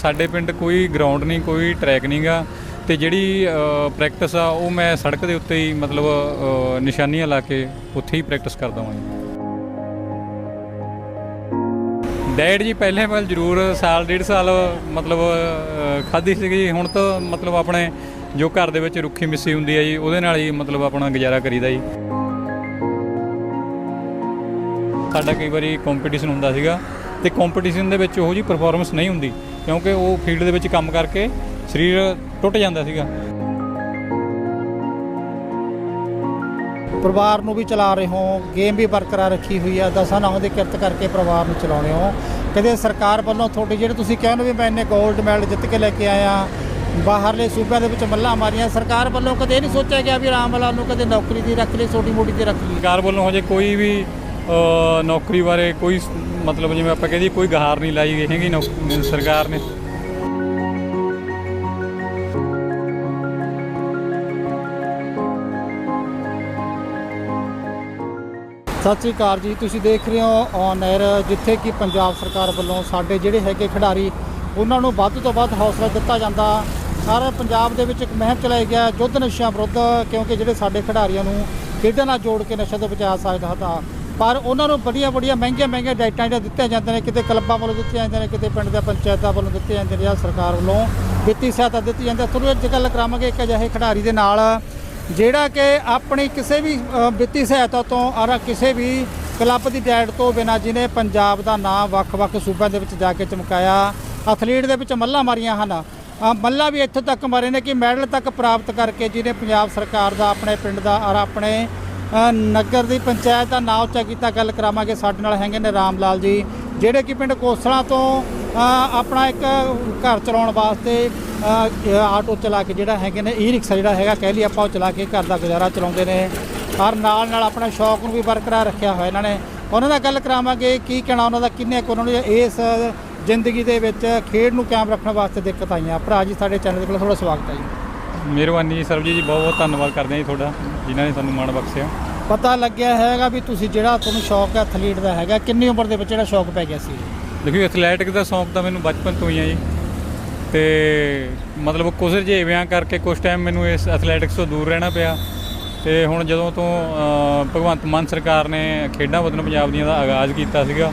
ਸਾਡੇ ਪਿੰਡ ਕੋਈ ਗਰਾਊਂਡ ਨਹੀਂ, ਕੋਈ ਟਰੈਕ ਨਹੀਂਗਾ ਤੇ ਜਿਹੜੀ ਪ੍ਰੈਕਟਿਸ ਆ, ਉਹ ਮੈਂ ਸੜਕ ਦੇ ਉੱਤੇ ਹੀ, ਮਤਲਬ ਨਿਸ਼ਾਨੀਆਂ ਲਾ ਕੇ ਉੱਥੇ ਹੀ ਪ੍ਰੈਕਟਿਸ ਕਰਦਾ ਹਾਂ ਜੀ। ਡੈਡ ਜੀ ਪਹਿਲੇ ਵਾਲ ਜ਼ਰੂਰ ਸਾਲ, ਡੇਢ ਸਾਲ, ਮਤਲਬ ਖਾਦੀ ਸੀਗੀ ਹੁਣ ਤਾਂ, ਮਤਲਬ, ਆਪਣੇ ਜੋ ਘਰ ਦੇ ਵਿੱਚ ਰੁੱਖੀ ਮਿੱਸੀ ਹੁੰਦੀ ਹੈ ਜੀ, ਉਹਦੇ ਨਾਲ ਹੀ, ਮਤਲਬ, ਆਪਣਾ ਗੁਜ਼ਾਰਾ ਕਰੀਦਾ ਜੀ। ਸਾਡਾ ਕਈ ਵਾਰੀ ਕੰਪੀਟੀਸ਼ਨ ਹੁੰਦਾ ਸੀਗਾ। ਤੇ ਕੰਪੀਟੀਸ਼ਨ ਦੇ ਵਿੱਚ ਉਹ ਜੀ ਪਰਫਾਰਮੈਂਸ ਨਹੀਂ ਹੁੰਦੀ। ਕਿਉਂਕਿ ਉਹ ਫੀਲਡ ਦੇ ਵਿੱਚ ਕੰਮ ਕਰਕੇ ਸਰੀਰ ਟੁੱਟ ਜਾਂਦਾ ਸੀਗਾ। ਪਰਿਵਾਰ ਨੂੰ ਵੀ ਚਲਾ ਰਹੇ ਹੋ ਗੇਮ ਵੀ ਬਰਕਰਾਰ ਰੱਖੀ ਹੋਈ ਆ ਦਸਾਂ ਨਾਵਾਂ ਦੀ ਕਿਰਤ ਕਰਕੇ ਪਰਿਵਾਰ ਨੂੰ ਚਲਾਉਣੇ ਹੋ। ਕਦੇ ਸਰਕਾਰ ਵੱਲੋਂ ਤੁਹਾਡੇ ਜਿਹੜੇ ਤੁਸੀਂ ਕਹਿੰਦੇ ਵੀ ਮੈਂ ਇੰਨੇ 골ਡ ਮੈਡਲ ਜਿੱਤ ਕੇ ਲੈ ਕੇ ਆਇਆ ਬਾਹਰਲੇ ਸੂਬਿਆਂ ਦੇ ਵਿੱਚ ਮੱਲਾਂ ਮਾਰੀਆਂ ਸਰਕਾਰ ਵੱਲੋਂ ਕਦੇ ਨਹੀਂ ਸੋਚਿਆ ਗਿਆ ਵੀ ਰਾਮ ਲਾਲ ਨੂੰ ਕਦੇ ਨੌਕਰੀ ਦੀ ਰੱਖ ਲਈ ਛੋਟੀ ਮੋਟੀ ਦੀ ਰੱਖ ਲਈ? ਸਰਕਾਰ ਵੱਲੋਂ ਹਜੇ ਕੋਈ ਵੀ ਨੌਕਰੀ ਬਾਰੇ ਕੋਈ ਮਤਲਬ ਜਿਵੇਂ ਆਪਾਂ ਕਹਿੰਦੇ ਕੋਈ ਗਹਾਰ ਨਹੀਂ ਲਾਈ ਗਈ ਹੈਗੀ ਨੌਕ- ਸਰਕਾਰ ਨੇ। ਸਤਿ ਸ੍ਰੀ ਅਕਾਲ ਜੀ, ਤੁਸੀਂ ਦੇਖ ਰਹੇ ਹੋ ਔਨ 에ਅਰ ਜਿੱਥੇ ਕਿ ਪੰਜਾਬ ਸਰਕਾਰ ਵੱਲੋਂ ਸਾਡੇ ਜਿਹੜੇ ਹੈਗੇ ਖਿਡਾਰੀ, ਉਹਨਾਂ ਨੂੰ ਵੱਧ ਤੋਂ ਵੱਧ ਹੌਸਲਾ ਦਿੱਤਾ ਜਾਂਦਾ। ਸਾਰੇ ਪੰਜਾਬ ਦੇ ਵਿੱਚ ਇੱਕ ਮੁਹਿੰਮ ਚਲਾਈ ਗਿਆ, ਯੁੱਧ ਨਸ਼ਿਆਂ ਵਿਰੁੱਧ, ਕਿਉਂਕਿ ਜਿਹੜੇ ਸਾਡੇ ਖਿਡਾਰੀਆਂ ਨੂੰ ਖੇਡਾਂ ਨਾਲ ਜੋੜ ਕੇ ਨਸ਼ਾ ਤੋਂ ਬਚਾ ਸਕਦਾ ਤਾਂ ਪਰ ਉਹਨਾਂ ਨੂੰ ਬੜੀਆਂ ਬੜੀਆਂ ਮਹਿੰਗੀਆਂ ਮਹਿੰਗੀਆਂ ਡਾਈਟਾਂ ਜਿਹੜੀਆਂ ਦਿੱਤੀਆਂ ਜਾਂਦੀਆਂ ਨੇ ਕਿਤੇ ਕਲੱਬਾਂ ਵੱਲੋਂ ਦਿੱਤੀਆਂ ਜਾਂਦੀਆਂ ਨੇ ਕਿਤੇ ਪਿੰਡ ਦੇ ਪੰਚਾਇਤਾਂ ਵੱਲੋਂ ਦਿੱਤੀਆਂ ਜਾਂਦੀਆਂ ਨੇ ਜਾਂ ਸਰਕਾਰ ਵੱਲੋਂ ਵਿੱਤੀ ਸਹਾਇਤਾ ਦਿੱਤੀ ਜਾਂਦੀ ਹੈ। ਤੁਹਾਨੂੰ ਅੱਜ ਗੱਲ ਕਰਾਵਾਂਗੇ ਇੱਕ ਅਜਿਹੇ ਖਿਡਾਰੀ ਦੇ ਨਾਲ ਜਿਹੜਾ ਕਿ ਆਪਣੀ ਕਿਸੇ ਵੀ ਵਿੱਤੀ ਸਹਾਇਤਾ ਤੋਂ ਔਰ ਕਿਸੇ ਵੀ ਕਲੱਬ ਦੀ ਡੈਡ ਤੋਂ ਬਿਨਾਂ ਜਿਹਨੇ ਪੰਜਾਬ ਦਾ ਨਾਮ ਵੱਖ-ਵੱਖ ਸੂਬਿਆਂ ਦੇ ਵਿੱਚ ਜਾ ਕੇ ਚਮਕਾਇਆ ਐਥਲੀਟ ਦੇ ਵਿੱਚ ਮੱਲਾਂ ਮਾਰੀਆਂ ਹਨ। ਅ, ਮੱਲਾਂ ਵੀ ਇੱਥੋਂ ਤੱਕ ਮਾਰੇ ਨੇ ਕਿ ਮੈਡਲ ਤੱਕ ਪ੍ਰਾਪਤ ਕਰਕੇ ਜਿਹਨੇ ਪੰਜਾਬ ਸਰਕਾਰ ਦਾ ਆਪਣੇ ਪਿੰਡ ਦਾ ਔਰ ਆਪਣੇ ਨਗਰ ਦੀ ਪੰਚਾਇਤ ਦਾ ਨਾਂ ਉੱਚਾ ਕੀਤਾ, ਗੱਲ ਕਰਾਵਾਂਗੇ। ਸਾਡੇ ਨਾਲ ਹੈਗੇ ਨੇ ਰਾਮ ਲਾਲ ਜੀ, ਜਿਹੜੇ ਕਿ ਪਿੰਡ ਕੋਸਲਾ ਤੋਂ ਆਪਣਾ ਇੱਕ ਘਰ ਚਲਾਉਣ ਵਾਸਤੇ ਆਟੋ ਚਲਾ ਕੇ ਜਿਹੜਾ ਹੈਗੇ ਨੇ ਈ ਰਿਕਸ਼ਾ ਜਿਹੜਾ ਹੈਗਾ, ਕਹਿ ਲਈ ਆਪਾਂ ਉਹ ਚਲਾ ਕੇ ਘਰ ਦਾ ਗੁਜ਼ਾਰਾ ਚਲਾਉਂਦੇ ਨੇ। ਔਰ ਨਾਲ ਨਾਲ ਆਪਣਾ ਸ਼ੌਕ ਨੂੰ ਵੀ ਬਰਕਰਾਰ ਰੱਖਿਆ ਹੋਇਆ ਇਹਨਾਂ ਨੇ। ਉਹਨਾਂ ਨਾਲ ਗੱਲ ਕਰਾਵਾਂਗੇ ਕੀ ਕਹਿਣਾ ਉਹਨਾਂ ਦਾ ਕਿੰਨੇ ਕੁ ਉਹਨਾਂ ਨੂੰ ਇਸ ਜ਼ਿੰਦਗੀ ਦੇ ਵਿੱਚ ਖੇਡ ਨੂੰ ਕਾਇਮ ਰੱਖਣ ਵਾਸਤੇ ਦਿੱਕਤ ਆਈਆਂ। ਭਰਾ ਜੀ, ਸਾਡੇ ਚੈਨਲ ਦੇ ਕੋਲ ਥੋੜਾ ਸਵਾਗਤ ਹੈ ਜੀ। ਮਿਹਰਬਾਨੀ ਜੀ ਸਰਬਜੀਤ ਜੀ ਬਹੁਤ ਬਹੁਤ ਧੰਨਵਾਦ ਕਰਦੇ ਹਾਂ ਜੀ ਤੁਹਾਡਾ ਜਿਨ੍ਹਾਂ ਨੇ ਸਾਨੂੰ ਮਾਣ ਬਖਸ਼ਿਆ। ਪਤਾ ਲੱਗਿਆ ਹੈਗਾ ਵੀ ਤੁਸੀਂ ਜਿਹੜਾ ਤੁਹਾਨੂੰ ਸ਼ੌਕ ਹੈ ਐਥਲੀਟ ਦਾ ਹੈਗਾ ਕਿੰਨੀ ਉਮਰ ਦੇ ਵਿੱਚ ਜਿਹੜਾ ਸ਼ੌਕ ਪੈ ਗਿਆ ਸੀ? ਦੇਖੋ ਐਥਲੈਟਿਕ ਦਾ ਸ਼ੌਂਕ ਤਾਂ ਮੈਨੂੰ ਬਚਪਨ ਤੋਂ ਹੀ ਹੈ ਜੀ। ਤੇ ਮਤਲਬ ਕੁਝ ਰੁਝੇਵਿਆਂ ਕਰਕੇ ਕੁਝ ਟਾਈਮ ਮੈਨੂੰ ਇਸ ਐਥਲੈਟਿਕਸ ਤੋਂ ਦੂਰ ਰਹਿਣਾ ਪਿਆ। ਤੇ ਹੁਣ ਜਦੋਂ ਤੋਂ ਭਗਵੰਤ ਮਾਨ ਸਰਕਾਰ ਨੇ ਖੇਡਾਂ ਵਤਨ ਪੰਜਾਬ ਦੀਆਂ ਦਾ ਆਗਾਜ਼ ਕੀਤਾ ਸੀਗਾ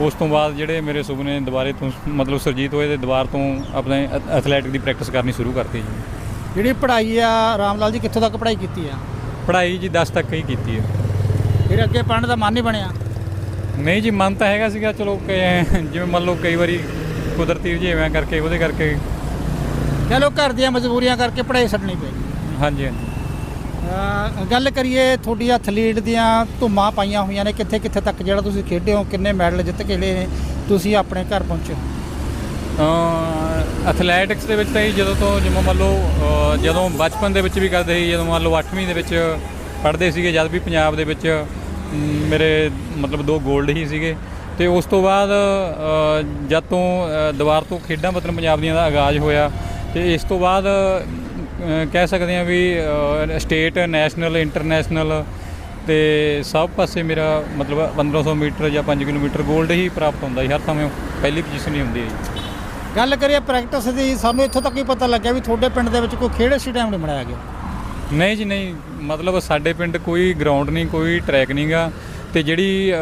ਉਸ ਤੋਂ ਬਾਅਦ ਜਿਹੜੇ ਮੇਰੇ ਸੁਪਨੇ ਦੁਬਾਰੇ ਤੋਂ ਮਤਲਬ ਸਰਜੀਤ ਹੋਏ ਦੇ ਦੁਬਾਰ ਤੋਂ ਆਪਣੇ ਐਥਲੈਟਿਕ ਦੀ ਪ੍ਰੈਕਟਿਸ ਕਰਨੀ ਸ਼ੁਰੂ ਕਰਤੀ ਜੀ। ਜਿਹੜੀ ਪੜ੍ਹਾਈ ਆ ਰਾਮ ਲਾਲ ਜੀ ਕਿੱਥੋਂ ਤੱਕ ਪੜ੍ਹਾਈ ਕੀਤੀ ਆ? ਪੜ੍ਹਾਈ ਜੀ 10 ਤੱਕ ਹੀ ਕੀਤੀ ਹੈ ਫਿਰ ਅੱਗੇ ਪੜ੍ਹਨ ਦਾ ਮਨ ਨਹੀਂ ਬਣਿਆ? ਨਹੀਂ ਜੀ ਮਨ ਤਾਂ ਹੈਗਾ ਸੀਗਾ ਚਲੋ ਕਿ- ਜਿਵੇਂ ਮੰਨ ਲਓ ਕਈ ਵਾਰੀ ਕੁਦਰਤੀ ਰੁਝੇਵਿਆਂ ਕਰਕੇ ਉਹਦੇ ਕਰਕੇ। ਚਲੋ ਘਰ ਦੀਆਂ ਮਜਬੂਰੀਆਂ ਕਰਕੇ ਪੜ੍ਹਾਈ ਛੱਡਣੀ ਪਈ ਹਾਂਜੀ ਹਾਂਜੀ। ਅਹ ਗੱਲ ਕਰੀਏ ਤੁਹਾਡੀ ਐਥਲੀਟ ਦੀਆਂ ਧੁੰਮਾਂ ਪਾਈਆਂ ਹੋਈਆਂ ਨੇ ਕਿੱਥੇ ਕਿੱਥੇ ਤੱਕ ਜਿਹੜਾ ਤੁਸੀਂ ਖੇਡੇ ਹੋ ਕਿੰਨੇ ਮੈਡਲ ਜਿੱਤ ਕੇ ਲਏ ਨੇ ਤੁਸੀਂ ਆਪਣੇ ਘਰ ਪਹੁੰਚੇ ਹੋ? ਐਥਲੈਟਿਕਸ ਦੇ ਵਿੱਚ ਤਾਂ ਜੀ ਜਦੋਂ ਤੋਂ ਜਿਵੇਂ ਮੰਨ ਲਓ ਜਦੋਂ ਬਚਪਨ ਦੇ ਵਿੱਚ ਵੀ ਕਰਦੇ ਸੀ ਜਦੋਂ ਮੰਨ ਲਓ 8ਵੀਂ ਦੇ ਵਿੱਚ ਪੜ੍ਹਦੇ ਸੀਗੇ ਜਦ ਵੀ ਪੰਜਾਬ ਦੇ ਵਿੱਚ ਮੇਰੇ ਮਤਲਬ ਦੋ 골ਡ ਹੀ ਸੀਗੇ। ਤੇ ਉਸ ਤੋਂ ਬਾਅਦ ਜਦ ਤੋਂ ਅਹ, ਦੁਬਾਰ ਤੋਂ ਖੇਡਾਂ ਵਤਨ ਪੰਜਾਬ ਦੀਆਂ ਦਾ ਆਗਾਜ਼ ਹੋਇਆ ਤੇ ਇਸ ਤੋਂ ਬਾਅਦ ਕਹਿ ਸਕਦੇ ਹਾਂ ਵੀ ਸਟੇਟ ਨੈਸ਼ਨਲ ਇੰਟਰਨੈਸ਼ਨਲ ਤੇ ਸਭ ਪਾਸੇ ਮੇਰਾ ਮਤਲਬ 1500 ਮੀਟਰ ਜਾਂ 5 ਕਿਲੋਮੀਟਰ 골ਡ ਹੀ ਪ੍ਰਾਪਤ ਹੁੰਦਾ ਜੀ ਹਰ ਸਮੇਂ ਪਹਿਲੀ ਪੋਜੀਸ਼ਨ ਹੀ ਹੁੰਦੀ ਹੈ ਜੀ। ਗੱਲ ਕਰੀਏ ਪ੍ਰੈਕਟਿਸ ਦੀ ਸਾਨੂੰ ਇੱਥੋਂ ਤੱਕ ਹੀ ਪਤਾ ਲੱਗਿਆ ਵੀ ਤੁਹਾਡੇ ਪਿੰਡ ਦੇ ਵਿੱਚ ਕੋਈ ਖੇਡ ਟਾਈਮ ਨਹੀਂ ਬਣਾਇਆ ਗਿਆ। ਨਹੀਂ ਜੀ ਨਹੀਂ। ਮਤਲਬ ਸਾਡੇ ਪਿੰਡ ਕੋਈ ਗਰਾਊਂਡ ਨਹੀਂ ਕੋਈ ਟਰੈਕ ਨਹੀਂਗਾ। ਤੇ ਜਿਹੜੀ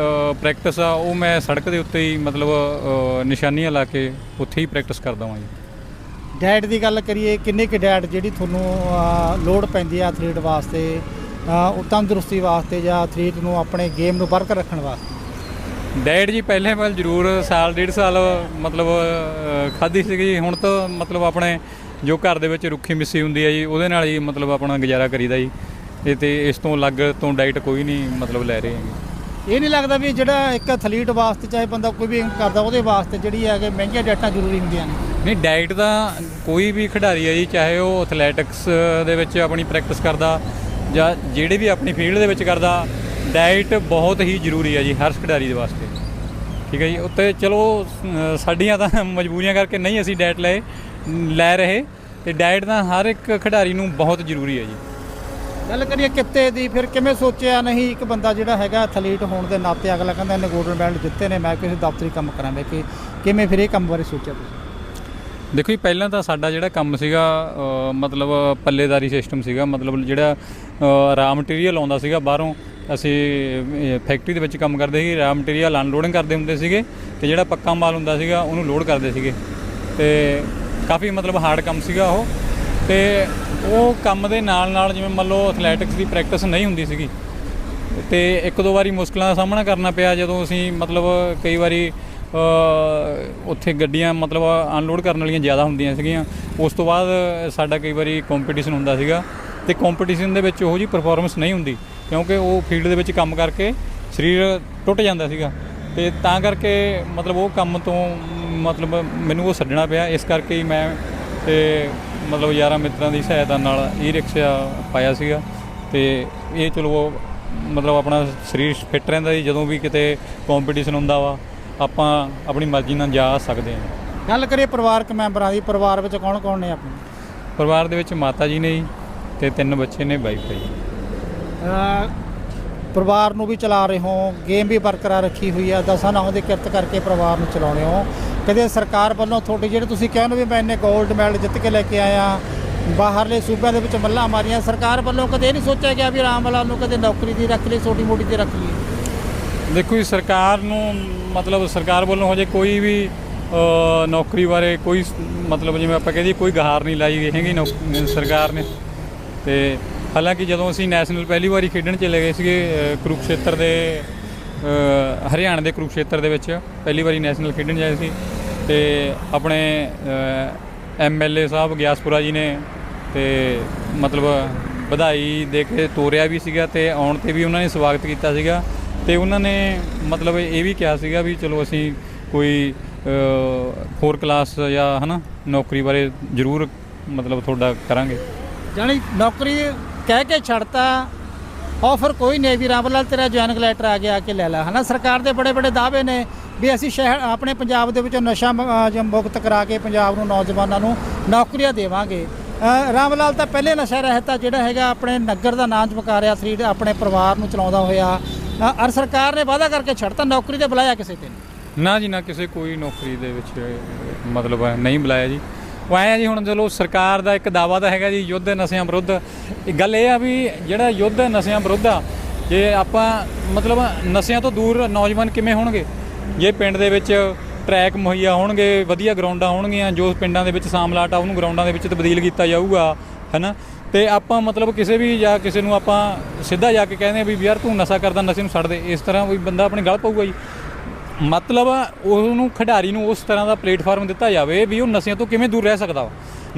ਪ੍ਰੈਕਟਿਸ ਆ ਉਹ ਮੈਂ ਸੜਕ ਦੇ ਉੱਤੇ ਹੀ ਮਤਲਬ ਨਿਸ਼ਾਨੀਆਂ ਲਾ ਕੇ ਉੱਥੇ ਹੀ ਪ੍ਰੈਕਟਿਸ ਕਰਦਾ ਹਾਂ ਜੀ। ਡਾਇਟ ਦੀ ਗੱਲ ਕਰੀਏ ਕਿੰਨੀ ਕੁ ਡਾਇਟ ਜਿਹੜੀ ਤੁਹਾਨੂੰ ਲੋੜ ਪੈਂਦੀ ਹੈ ਐਥਲੀਟ ਵਾਸਤੇ ਤੰਦਰੁਸਤੀ ਵਾਸਤੇ ਜਾਂ ਐਥਲੀਟ ਨੂੰ ਆਪਣੇ ਗੇਮ ਨੂੰ ਬਰਕਰਾਰ ਰੱਖਣ ਵਾਸਤੇ? ਡੈਡ ਜੀ ਪਹਿਲੇ ਵਾਲ ਜ਼ਰੂਰ ਸਾਲ ਡੇਢ ਸਾਲ ਮਤਲਬ ਖਾਦੀ ਸੀਗੀ। ਹੁਣ ਤਾਂ ਮਤਲਬ ਆਪਣੇ ਜੋ ਘਰ ਦੇ ਵਿੱਚ ਰੁੱਖੀ ਮਿੱਸੀ ਹੁੰਦੀ ਹੈ ਜੀ ਉਹਦੇ ਨਾਲ ਹੀ ਮਤਲਬ ਆਪਣਾ ਗੁਜ਼ਾਰਾ ਕਰੀਦਾ ਜੀ। ਇਹ ਤੇ ਇਸ ਤੋਂ ਅਲੱਗ ਤੋਂ ਡਾਈਟ ਕੋਈ ਨਹੀਂ ਮਤਲਬ ਲੈ ਰਹੇ ਹੈਗੇ। ਇਹ ਨਹੀਂ ਲੱਗਦਾ ਵੀ ਜਿਹੜਾ ਇੱਕ ਐਥਲੀਟ ਵਾਸਤੇ ਚਾਹੇ ਬੰਦਾ ਕੋਈ ਵੀ ਕਰਦਾ ਉਹਦੇ ਵਾਸਤੇ ਜਿਹੜੀ ਹੈ ਕਿ ਮਹਿੰਗੀਆਂ ਡਾਇਟਾਂ ਜ਼ਰੂਰੀ ਹੁੰਦੀਆਂ ਨੇ। ਨਹੀਂ ਡਾਈਟ ਦਾ ਕੋਈ ਵੀ ਖਿਡਾਰੀ ਹੈ ਜੀ ਚਾਹੇ ਉਹ ਐਥਲੈਟਿਕਸ ਦੇ ਵਿੱਚ ਆਪਣੀ ਪ੍ਰੈਕਟਿਸ ਕਰਦਾ ਜਾਂ ਜਿਹੜੇ ਵੀ ਆਪਣੀ ਫੀਲਡ ਦੇ ਵਿੱਚ ਕਰਦਾ ਡਾਈਟ ਬਹੁਤ ਹੀ ਜ਼ਰੂਰੀ ਹੈ ਜੀ ਹਰ ਖਿਡਾਰੀ ਦੇ ਵਾਸਤੇ। ਠੀਕ ਹੈ ਜੀ ਉੱਤੇ ਚਲੋ ਅ, ਸਾਡੀਆਂ ਤਾਂ ਮਜਬੂਰੀਆਂ ਕਰਕੇ ਨਹੀਂ ਅਸੀਂ ਡਾਈਟ ਲਏ ਲੈ ਰਹੇ। ਤੇ ਡਾਈਟ ਤਾਂ ਹਰ ਇੱਕ ਖਿਡਾਰੀ ਨੂੰ ਬਹੁਤ ਜ਼ਰੂਰੀ ਹੈ ਜੀ। ਗੱਲ ਕਰੀਏ ਕਿੱਤੇ ਦੀ ਫਿਰ ਕਿਵੇਂ ਸੋਚਿਆ? ਨਹੀਂ ਇੱਕ ਬੰਦਾ ਜਿਹੜਾ ਹੈਗਾ ਐਥਲੀਟ ਹੋਣ ਦੇ ਨਾਤੇ ਅਗਲਾ ਕਹਿੰਦਾ ਇਹਨੇ ਗੋਲਡਨ ਮੈਡਲ ਜਿੱਤੇ ਨੇ ਮੈਂ ਕਿਸੇ ਦਫ਼ਤਰੀ ਕੰਮ ਕਰਾਂ ਮੈਂ ਕਿ ਕਿਵੇਂ ਫਿਰ ਇਹ ਕੰਮ ਬਾਰੇ ਸੋਚਿਆ ਤੁਸੀਂ? ਦੇਖੋ ਜੀ ਪਹਿਲਾਂ ਤਾਂ ਸਾਡਾ ਜਿਹੜਾ ਕੰਮ ਸੀਗਾ ਅ, ਮਤਲਬ ਪੱਲੇਦਾਰੀ ਸਿਸਟਮ ਸੀਗਾ ਮਤਲਬ ਜਿਹੜਾ ਰਾ ਮਟੀਰੀਅਲ ਆਉਂਦਾ ਸੀਗਾ ਬਾਹਰੋਂ ਅਸੀਂ ਫੈਕਟਰੀ ਦੇ ਵਿੱਚ ਕੰਮ ਕਰਦੇ ਸੀ ਰਾ ਮਟੀਰੀਅਲ ਅਨਲੋਡਿੰਗ ਕਰਦੇ ਹੁੰਦੇ ਸੀਗੇ ਤੇ ਜਿਹੜਾ ਪੱਕਾ ਮਾਲ ਹੁੰਦਾ ਸੀਗਾ ਉਹਨੂੰ ਲੋਡ ਕਰਦੇ ਸੀਗੇ। ਤੇ ਕਾਫੀ ਮਤਲਬ ਹਾਰਡ ਕੰਮ ਸੀਗਾ ਉਹ। ਤੇ ਉਹ ਕੰਮ ਦੇ ਨਾਲ ਨਾਲ ਜਿਵੇਂ ਮੰਨ ਲਓ ਐਥਲੈਟਿਕਸ ਦੀ ਪ੍ਰੈਕਟਿਸ ਨਹੀਂ ਹੁੰਦੀ ਸੀਗੀ। ਤੇ ਇੱਕ ਦੋ ਵਾਰੀ ਮੁਸ਼ਕਲਾਂ ਦਾ ਸਾਹਮਣਾ ਕਰਨਾ ਪਿਆ ਜਦੋਂ ਅਸੀਂ ਮਤਲਬ ਕਈ ਵਾਰੀ ਉੱਥੇ ਗੱਡੀਆਂ ਮਤਲਬ ਅਨਲੋਡ ਕਰਨ ਵਾਲੀਆਂ ਜ਼ਿਆਦਾ ਹੁੰਦੀਆਂ ਸੀਗੀਆਂ। ਉਸ ਤੋਂ ਬਾਅਦ ਸਾਡਾ ਕਈ ਵਾਰੀ ਕੰਪੀਟੀਸ਼ਨ ਹੁੰਦਾ ਸੀਗਾ। ਤੇ ਕੰਪੀਟੀਸ਼ਨ ਦੇ ਵਿੱਚ ਉਹੋ ਜੀ ਪਰਫਾਰਮੈਂਸ ਨਹੀਂ ਹੁੰਦੀ। ਕਿਉਂਕਿ ਉਹ ਫੀਲਡ ਦੇ ਵਿੱਚ ਕੰਮ ਕਰਕੇ ਸਰੀਰ ਟੁੱਟ ਜਾਂਦਾ ਸੀਗਾ। ਤੇ ਤਾਂ ਕਰਕੇ ਮਤਲਬ ਉਹ ਕੰਮ ਤੋਂ ਮਤਲਬ ਮੈਨੂੰ ਉਹ ਛੱਡਣਾ ਪਿਆ। ਇਸ ਕਰਕੇ ਹੀ ਮੈਂ ਤੇ ਮਤਲਬ ਯਾਰਾਂ ਮਿੱਤਰਾਂ ਦੀ ਸਹਾਇਤਾ ਨਾਲ ਈ ਰਿਕਸ਼ਾ ਪਾਇਆ ਸੀਗਾ। ਤੇ ਇਹ ਚਲੋ ਮਤਲਬ ਆਪਣਾ ਸਰੀਰ ਫਿੱਟ ਰਹਿੰਦਾ ਜੀ ਜਦੋਂ ਵੀ ਕਿਤੇ ਕੰਪੀਟੀਸ਼ਨ ਹੁੰਦਾ ਵਾ ਆਪਾਂ ਆਪਣੀ ਮਰਜ਼ੀ ਨਾਲ ਜਾ ਸਕਦੇ ਹਾਂ। ਗੱਲ ਕਰੀਏ ਪਰਿਵਾਰਕ ਮੈਂਬਰਾਂ ਦੀ ਪਰਿਵਾਰ ਵਿੱਚ ਕੌਣ ਕੌਣ ਨੇ ਆਪਣੇ? ਪਰਿਵਾਰ ਦੇ ਵਿੱਚ ਮਾਤਾ ਜੀ ਨੇ ਜੀ ਤੇ ਤਿੰਨ ਬੱਚੇ ਨੇ ਵਾਈਫ ਹੈ ਜੀ। ਪਰਿਵਾਰ ਨੂੰ ਵੀ ਚਲਾ ਰਹੇ ਹੋ ਗੇਮ ਵੀ ਬਰਕਰਾਰ ਰੱਖੀ ਹੋਈ ਆ, ਦਸਾਂ ਨਾਵਾਂ ਦੀ ਕਿਰਤ ਕਰਕੇ ਪਰਿਵਾਰ ਨੂੰ ਚਲਾਉਣੇ ਹੋ। ਕਦੇ ਸਰਕਾਰ ਵੱਲੋਂ ਤੁਹਾਡੇ ਜਿਹੜੇ ਤੁਸੀਂ ਕਹਿੰਦੇ ਵੀ ਮੈਂ ਇੰਨੇ 골ਡ ਮੈਡਲ ਜਿੱਤ ਕੇ ਲੈ ਕੇ ਆਇਆ, ਬਾਹਰਲੇ ਸੂਬਿਆਂ ਦੇ ਵਿੱਚ ਮੱਲਾਂ ਮਾਰੀਆਂ, ਸਰਕਾਰ ਵੱਲੋਂ ਕਦੇ ਇਹ ਨਹੀਂ ਸੋਚਿਆ ਗਿਆ ਵੀ ਰਾਮ ਵਾਲਾ ਨੂੰ ਕਦੇ ਨੌਕਰੀ ਦੀ ਰੱਖ ਲਈ, ਛੋਟੀ ਮੋਟੀ ਦੀ ਰੱਖ ਲਈ? ਦੇਖੋ ਜੀ, ਸਰਕਾਰ ਨੂੰ ਮਤਲਬ ਸਰਕਾਰ ਵੱਲੋਂ ਹਜੇ ਕੋਈ ਵੀ ਨੌਕਰੀ ਬਾਰੇ ਕੋਈ ਮਤਲਬ ਜਿਵੇਂ ਆਪਾਂ ਕਹਦੇ ਕੋਈ ਗਹਾਰ ਨਹੀਂ ਲਾਈ ਗਈ ਹੈਗੀ ਨੌਕ- ਸਰਕਾਰ ਨੇ। ਤੇ ਹਾਲਾਂਕਿ ਜਦੋਂ ਅਸੀਂ ਨੈਸ਼ਨਲ ਪਹਿਲੀ ਵਾਰੀ ਖੇਡਣ ਚਲੇ ਗਏ ਸੀਗੇ ਅ, ਕੁਰੂਕਸ਼ੇਤਰ ਦੇ ਅ, ਹਰਿਆਣਾ ਦੇ ਕੁਰੂਕਸ਼ੇਤਰ ਦੇ ਵਿੱਚ ਪਹਿਲੀ ਵਾਰੀ ਨੈਸ਼ਨਲ ਖੇਡਣ ਜਾਏ ਸੀ ਤੇ ਆਪਣੇ ਐਮਐਲਏ ਸਾਹਿਬ ਗਿਆਸਪੁਰਾ ਜੀ ਨੇ ਤੇ ਮਤਲਬ ਵਧਾਈ ਦੇ ਕੇ ਤੋਰਿਆ ਵੀ ਸੀਗਾ ਤੇ ਆਉਣ ਤੇ ਵੀ ਉਹਨਾਂ ਨੇ ਸਵਾਗਤ ਕੀਤਾ ਸੀਗਾ ਤੇ ਉਹਨਾਂ ਨੇ ਮਤਲਬ ਇਹ ਵੀ ਕਿਹਾ ਸੀਗਾ ਵੀ ਚਲੋ ਅਸੀਂ ਕੋਈ ਫੋਰ ਕਲਾਸ ਜਾਂ ਹਨਾ ਨੌਕਰੀ ਬਾਰੇ ਜ਼ਰੂਰ ਮਤਲਬ ਤੁਹਾਡਾ ਕਰਾਂਗੇ। ਜਾਣੀ ਨੌਕਰੀ ਕਹਿ ਕੇ ਛੱਡਤਾ ਆਫਰ ਕੋਈ ਨਹੀਂ ਵੀ ਰਾਮ ਲਾਲ ਤੇਰਾ ਜੁਆਇਨਿੰਗ ਲੈਟਰ ਆ ਗਿਆ, ਆ ਕੇ ਲੈ ਲੈ। ਹਨਾ, ਸਰਕਾਰ ਦੇ ਬੜੇ ਬੜੇ ਦਾਅਵੇ ਨੇ ਵੀ ਅਸੀਂ ਸ਼ਹਿਰ, ਆਪਣੇ ਪੰਜਾਬ ਦੇ ਵਿੱਚੋਂ ਨਸ਼ਾ ਮੁਕਤ ਕਰਾ ਕੇ ਪੰਜਾਬ ਨੂੰ ਨੌਜਵਾਨਾਂ ਨੂੰ ਨੌਕਰੀਆਂ ਦੇਵਾਂਗੇ। ਅਹ, ਰਾਮ ਲਾਲ ਤਾਂ ਪਹਿਲੇ ਨਸ਼ਾ ਰਹਿਤਾ ਜਿਹੜਾ ਹੈਗਾ, ਆਪਣੇ ਨਗਰ ਦਾ ਨਾਂ ਚਮਕਾ ਰਿਹਾ ਸਰੀਰ ਆਪਣੇ ਪਰਿਵਾਰ ਨੂੰ ਚਲਾਉਂਦਾ ਹੋਇਆ। ਅਹ, ਅਰ ਸਰਕਾਰ ਨੇ ਵਾਅਦਾ ਕਰਕੇ ਛੱਡਤਾ, ਨੌਕਰੀ ਤੇ ਬੁਲਾਇਆ ਕਿਸੇ ਤੇ ਨਾ ਜੀ, ਨਾ ਕਿਸੇ, ਕੋਈ ਨੌਕਰੀ ਦੇ ਵਿੱਚ ਮਤਲਬ ਨਹੀਂ ਬੁਲਾਇਆ ਜੀ। ਉਹ ਆਇਆ ਜੀ ਹੁਣ ਚਲੋ ਸਰਕਾਰ ਦਾ ਇੱਕ ਦਾਵਾ ਤਾਂ ਹੈਗਾ ਜੀ, ਯੁੱਧ ਨਸ਼ਿਆਂ ਵਿਰੁੱਧ। ਗੱਲ ਇਹ ਆ ਵੀ ਜਿਹੜਾ ਯੁੱਧ ਨਸ਼ਿਆਂ ਵਿਰੁੱਧ ਆ, ਜੇ ਆਪਾਂ ਮਤਲਬ ਨਸ਼ਿਆਂ ਤੋਂ ਦੂਰ ਨੌਜਵਾਨ ਕਿਵੇਂ ਹੋਣਗੇ? ਜੇ ਪਿੰਡ ਦੇ ਵਿੱਚ ਟਰੈਕ ਮੁਹੱਈਆ ਹੋਣਗੇ, ਵਧੀਆ ਗਰਾਊਂਡਾਂ ਹੋਣਗੀਆਂ, ਜੋ ਪਿੰਡਾਂ ਦੇ ਵਿੱਚ ਸਾਮਲਾਟ ਆ, ਉਹਨੂੰ ਗਰਾਊਂਡਾਂ ਦੇ ਵਿੱਚ ਤਬਦੀਲ ਕੀਤਾ ਜਾਊਗਾ, ਹੈਨਾ? ਤੇ ਆਪਾਂ ਮਤਲਬ ਕਿਸੇ ਵੀ ਜਾਂ ਕਿਸੇ ਨੂੰ ਆਪਾਂ ਸਿੱਧਾ ਜਾ ਕੇ ਕਹਿੰਦੇ ਆ ਵੀ ਯਾਰ ਤੂੰ ਨਸ਼ਾ ਕਰਦਾ, ਨਸ਼ੇ ਨੂੰ ਛੱਡ ਦੇ। ਇਸ ਤਰ੍ਹਾਂ ਕੋਈ ਬੰਦਾ ਆਪਣੇ ਗਲ ਪਊਗਾ ਜੀ। ਮਤਲਬ ਉਹਨੂੰ ਖਿਡਾਰੀ ਨੂੰ ਉਸ ਤਰ੍ਹਾਂ ਦਾ ਪਲੇਟਫਾਰਮ ਦਿੱਤਾ ਜਾਵੇ ਵੀ ਉਹ ਨਸ਼ਿਆਂ ਤੋਂ ਕਿਵੇਂ ਦੂਰ ਰਹਿ ਸਕਦਾ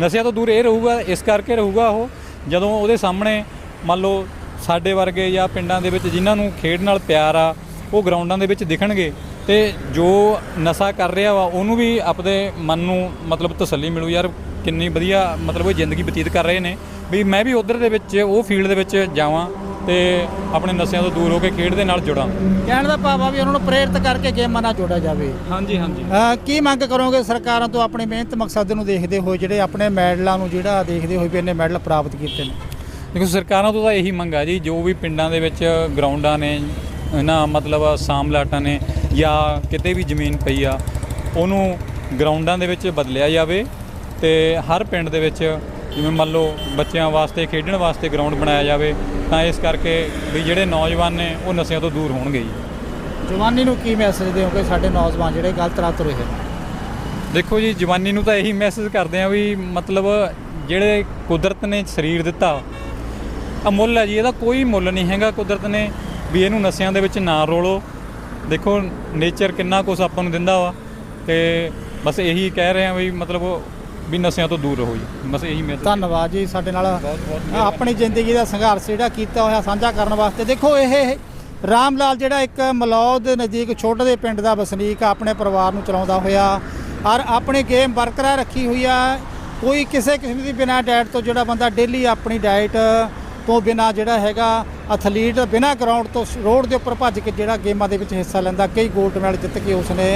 ਨਸ਼ਿਆਂ ਤੋਂ ਦੂਰ ਇਹ ਰਹੂਗਾ, ਇਸ ਕਰਕੇ ਰਹੂਗਾ ਉਹ, ਜਦੋਂ ਉਹਦੇ ਸਾਹਮਣੇ ਮੰਨ ਲਓ ਸਾਡੇ ਵਰਗੇ ਜਾਂ ਪਿੰਡਾਂ ਦੇ ਵਿੱਚ ਜਿਨ੍ਹਾਂ ਨੂੰ ਖੇਡ ਨਾਲ ਪਿਆਰ ਆ, ਉਹ ਗਰਾਊਂਡਾਂ ਦੇ ਵਿੱਚ ਦਿਖਣਗੇ ਤੇ ਜੋ ਨਸ਼ਾ ਕਰ ਰਿਹਾ ਵਾ, ਉਹਨੂੰ ਵੀ ਆਪਦੇ ਮਨ ਨੂੰ ਮਤਲਬ ਤਸੱਲੀ ਮਿਲੂ ਯਾਰ, ਕਿੰਨੀ ਵਧੀਆ ਮਤਲਬ ਉਹ ਜ਼ਿੰਦਗੀ ਬਤੀਤ ਕਰ ਰਹੇ ਨੇ। ਵੀ ਮੈਂ ਵੀ ਉਧਰ ਦੇ ਵਿੱਚ, ਉਹ ਫੀਲਡ ਦੇ ਵਿੱਚ ਜਾਵਾਂ ਤੇ ਆਪਣੇ ਨਸ਼ਿਆਂ ਤੋਂ ਦੂਰ ਹੋ ਕੇ ਖੇਡ ਦੇ ਨਾਲ ਜੁੜਾਂ। ਕਹਿਣ ਦਾ ਭਾਵ ਆ ਵੀ ਉਹਨਾਂ ਨੂੰ ਪ੍ਰੇਰਿਤ ਕਰਕੇ ਗੇਮਾਂ ਨਾਲ ਜੋੜਿਆ ਜਾਵੇ। ਹਾਂਜੀ ਹਾਂਜੀ। ਅਹ ਕੀ ਮੰਗ ਕਰੋਗੇ ਸਰਕਾਰਾਂ ਤੋਂ ਆਪਣੀ ਮਿਹਨਤ ਮਕਸਦ ਨੂੰ ਦੇਖਦੇ ਹੋਏ ਜਿਹੜੇ ਆਪਣੇ ਮੈਡਲਾਂ ਨੂੰ ਜਿਹੜਾ ਦੇਖਦੇ ਹੋਏ ਵੀ ਇਹਨੇ ਮੈਡਲ ਪ੍ਰਾਪਤ ਕੀਤੇ ਨੇ? ਦੇਖੋ ਸਰਕਾਰਾਂ ਤੋਂ ਤਾਂ ਇਹੀ ਮੰਗ ਆ ਜੀ ਜੋ ਵੀ ਪਿੰਡਾਂ ਦੇ ਵਿੱਚ ਗਰਾਊਂਡਾਂ ਨੇ ਨਾ ਮਤਲਬ ਸਾਮਲਾਟਾਂ ਨੇ ਜਾਂ ਕਿਤੇ ਵੀ ਜ਼ਮੀਨ ਪਈ ਆ ਉਹਨੂੰ ਗਰਾਊਂਡਾਂ ਦੇ ਵਿੱਚ ਬਦਲਿਆ ਜਾਵੇ ਤੇ ਹਰ ਪਿੰਡ ਦੇ ਵਿੱਚ ਜਿਵੇਂ ਮੰਨ ਲਓ ਬੱਚਿਆਂ ਵਾਸਤੇ ਖੇਡਣ ਵਾਸਤੇ ਗਰਾਊਂਡ ਬਣਾਇਆ ਜਾਵੇ ਤਾਂ ਇਸ ਕਰਕੇ ਵੀ ਜਿਹੜੇ ਨੌਜਵਾਨ ਨੇ ਉਹ ਨਸ਼ਿਆਂ ਤੋਂ ਦੂਰ ਹੋਣਗੇ ਜੀ। ਜਵਾਨੀ ਨੂੰ ਕੀ ਮੈਸੇਜ ਦਿਓਗੇ ਸਾਡੇ ਨੌਜਵਾਨ ਜਿਹੜੇ ਗਲਤ ਰਾਹ ਤੁਰੇ ਹੋਏ ਦੇਖੋ ਜੀ ਜਵਾਨੀ ਨੂੰ ਤਾਂ ਇਹੀ ਮੈਸੇਜ ਕਰਦੇ ਆ ਵੀ ਮਤਲਬ ਜਿਹੜੇ ਕੁਦਰਤ ਨੇ ਸਰੀਰ ਦਿੱਤਾ ਅਮੁੱਲ ਹੈ ਜੀ ਇਹਦਾ ਕੋਈ ਮੁੱਲ ਨਹੀਂ ਹੈਗਾ ਕੁਦਰਤ ਨੇ ਵੀ ਇਹਨੂੰ ਨਸ਼ਿਆਂ ਦੇ ਵਿੱਚ ਨਾ ਰੋਲੋ। ਦੇਖੋ ਨੇਚਰ ਕਿੰਨਾ ਕੁਝ ਆਪਾਂ ਨੂੰ ਦਿੰਦਾ ਵਾ ਤੇ ਬਸ ਇਹੀ ਕਹਿ ਰਹੇ ਆ ਵੀ ਮਤਲਬ ਵੀ ਨਸ਼ਿਆਂ ਤੋਂ ਦੂਰ ਰਹੋ ਜੀ। ਬਸ ਇਹੀ ਮੈਸੇਜ ਧੰਨਵਾਦ ਜੀ ਸਾਡੇ ਨਾਲ। ਆਪਣੀ ਜ਼ਿੰਦਗੀ ਦਾ ਸੰਘਰਸ਼ ਜਿਹੜਾ ਕੀਤਾ ਹੋਇਆ ਸਾਂਝਾ ਕਰਨ ਵਾਸਤੇ। ਦੇਖੋ ਇਹ ਰਾਮ ਲਾਲ ਜਿਹੜਾ ਇੱਕ ਮਲੌਦ ਨਜ਼ਦੀਕ ਛੋਟੇ ਦੇ ਪਿੰਡ ਦਾ ਵਸਨੀਕ ਆਪਣੇ ਪਰਿਵਾਰ ਨੂੰ ਚਲਾਉਂਦਾ ਹੋਇਆ ਔਰ ਆਪਣੀ ਗੇਮ ਬਰਕਰਾਰ ਰੱਖੀ ਹੋਈ ਆ। ਕੋਈ ਕਿਸੇ ਕਿਸਮ ਦੀ ਬਿਨਾ ਡਾਈਟ ਤੋਂ ਜਿਹੜਾ ਬੰਦਾ ਡੇਲੀ ਆਪਣੀ ਡਾਈਟ ਤੋਂ ਬਿਨਾ ਜਿਹੜਾ ਹੈਗਾ ਐਥਲੀਟ ਬਿਨਾ ਗਰਾਊਂਡ ਤੋਂ ਰੋਡ ਦੇ ਉੱਪਰ ਭੱਜ ਕੇ ਜਿਹੜਾ ਗੇਮਾਂ ਦੇ ਵਿੱਚ ਹਿੱਸਾ ਲੈਂਦਾ ਕਈ 골ਡ ਮੈਡਲ ਜਿੱਤ ਕੇ ਉਸਨੇ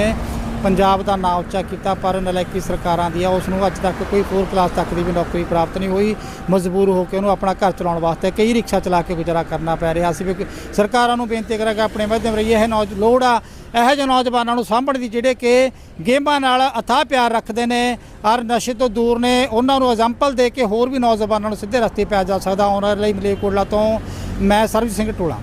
ਪੰਜਾਬ ਦਾ ਨਾਂ ਉੱਚਾ ਕੀਤਾ, ਪਰ ਨਲਾਇਕੀ ਸਰਕਾਰਾਂ ਦੀ ਆ ਉਸ ਨੂੰ ਅੱਜ ਤੱਕ ਕੋਈ ਫੋਰ ਕਲਾਸ ਤੱਕ ਦੀ ਵੀ ਨੌਕਰੀ ਪ੍ਰਾਪਤ ਨਹੀਂ ਹੋਈ। ਮਜਬੂਰ ਹੋ ਕੇ ਉਹਨੂੰ ਆਪਣਾ ਘਰ ਚਲਾਉਣ ਵਾਸਤੇ ਕਈ ਰਿਕਸ਼ਾ ਚਲਾ ਕੇ ਗੁਜ਼ਾਰਾ ਕਰਨਾ ਪੈ ਰਿਹਾ ਸੀ। ਵੀ ਸਰਕਾਰਾਂ ਨੂੰ ਬੇਨਤੀ ਕਰਾਂਗਾ ਆਪਣੇ ਮਾਧਿਅਮ ਰਹੀ ਇਹ ਨੌਜ, ਲੋੜ ਆ ਇਹੋ ਜਿਹੇ ਨੌਜਵਾਨਾਂ ਨੂੰ ਸਾਂਭਣ ਦੀ, ਜਿਹੜੇ ਕਿ ਗੇਮਾਂ ਨਾਲ ਅਥਾਹ ਪਿਆਰ ਰੱਖਦੇ ਨੇ, ਔਰ ਨਸ਼ੇ ਤੋਂ ਦੂਰ ਨੇ। ਉਹਨਾਂ ਨੂੰ ਐਗਜ਼ਾਮਪਲ ਦੇ ਕੇ ਹੋਰ ਵੀ ਨੌਜਵਾਨਾਂ ਨੂੰ ਸਿੱਧੇ ਰਸਤੇ ਪੈ ਜਾ ਸਕਦਾ। ਉਹਨਾਂ ਲਈ ਮਲੇਕੋਟਲਾ ਤੋਂ ਮੈਂ ਸਰਬਜੀਤ ਸਿੰਘ ਟੋਲਾ